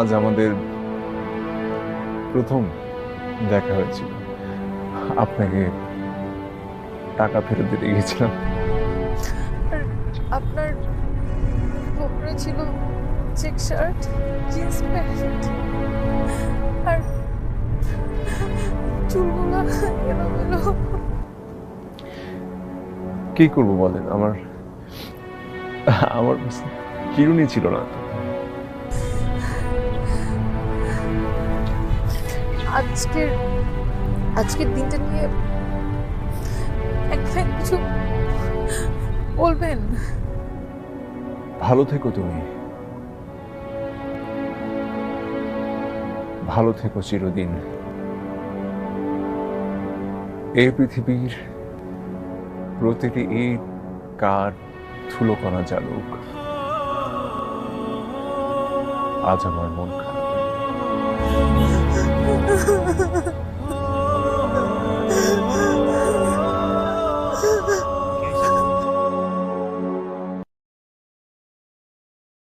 আজ আমাদের প্রথম দেখা হয়েছিল। আপনাকে টাকা ফেরত দিতে গিয়েছিলাম। আপনার পরে ছিল চেক শার্ট জিন্স প্যান্ট আর চুলগুলো এলোমেলো। কি করব বলেন? আমার আমার চিরুনি ছিল না আজকের আজকের দিনটা নিয়ে একটা কিছু বলবেন? ভালো থেকো তুমি। ভালো থেকো চিরদিন। এই পৃথিবীর প্রতিটি ইট কার ধুলো কণা জালুক আজ আমার মন খারাপ।